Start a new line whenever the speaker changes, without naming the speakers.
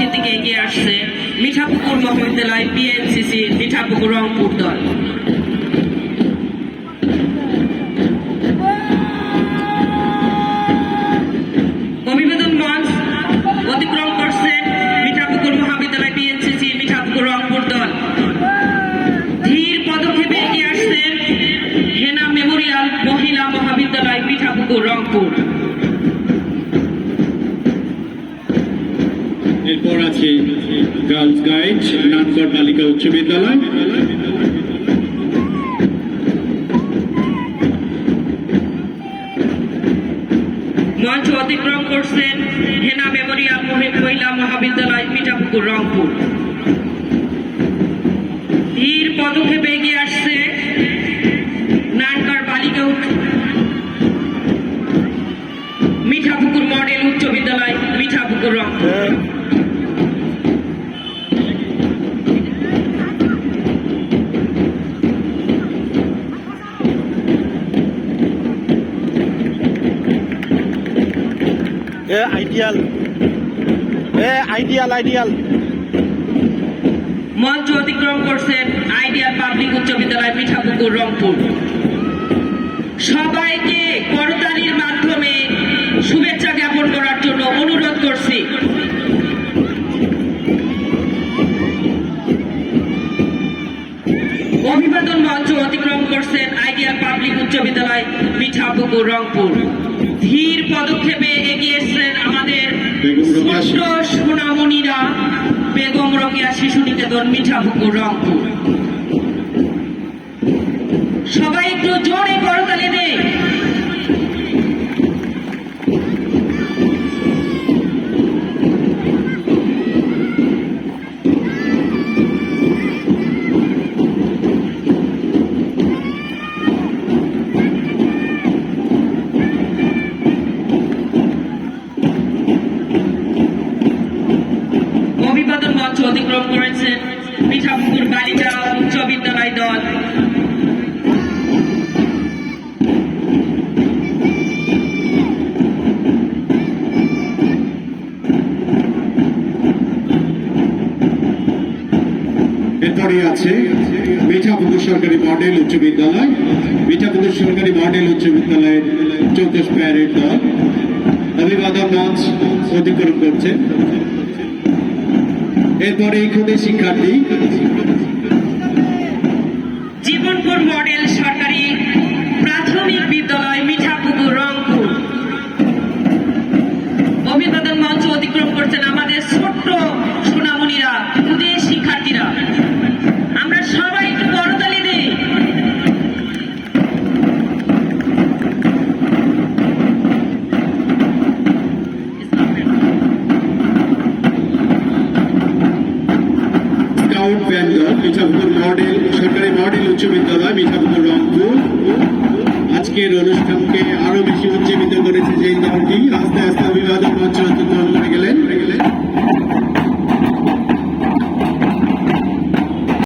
মঞ্চের দিকে এগিয়ে আসছে মিঠাপুকুর মহাবিদ্যালয় পিএনসিসি মিঠাপুকুর রংপুর দল। অভিবাদন মঞ্চ অতিক্রম করছে মিঠাপুকুর মহাবিদ্যালয় পিএনসিসি মিঠাপুকুর রংপুর দল। ধীর পদক্ষেপে এগিয়ে আসছেন হেনা মেমোরিয়াল মহিলা মহাবিদ্যালয়, মিঠাপুকুর রংপুর।
এরপর আছে গার্লস গাইড, নানকর বালিকা উচ্চ বিদ্যালয়।
মঞ্চ অতিক্রম করছেন হেনা মেমোরিয়াল মহি- মহিলা মহাবিদ্যালয় মিঠাপুকুর, রংপুর। ধীর পদক্ষেপে এগিয়ে আসছে নানকার বালিকা উচ্চ- মিঠাপুকুর মডেল উচ্চ বিদ্যালয়, মিঠাপুকুর, রংপুর।
আইডিয়াল, এ আইডিয়াল আইডিয়াল।
মঞ্চ অতিক্রম করছেন আইডিয়াল পাবলিক উচ্চ বিদ্যালয় মিঠাপুকুর রংপুর। সবাইকে করতালির মাধ্যমে শুভেচ্ছা জ্ঞাপন করার জন্য অনুরোধ করছি। অভিবাদন মঞ্চ অতিক্রম করছেন আইডিয়াল পাবলিক উচ্চ বিদ্যালয় মিঠাপুকুর রংপুর। ধীর পদক্ষেপে এগিয়ে এসছেন আমাদের সোনামণিরা। বেগম রোকেয়া শিশু নিকেতন মিঠাপুকুর রংপুর। সবাই একটু জোরে করতালি দে।
এরপরে আছে মিঠাপুকুর সরকারি মডেল উচ্চ বিদ্যালয়। মিঠাপুকুর সরকারি মডেল উচ্চ বিদ্যালয়ের চৌদ্দশ প্যারেড দল। অভিবাদন নাচ অতিক্রম করছে। এরপরে এখানে শিক্ষার্থী।
জীবনপুর মডেল সরকারি
ভ্যান মিঠাপুকুর মডেল সরকারি মডেল উচ্চ বিদ্যালয় মিঠাপুকুর রংপুর। আজকের অনুষ্ঠানকে আরও বেশি উজ্জীবিত করেছে যে দলটি। আস্তে আস্তে অভিবাদন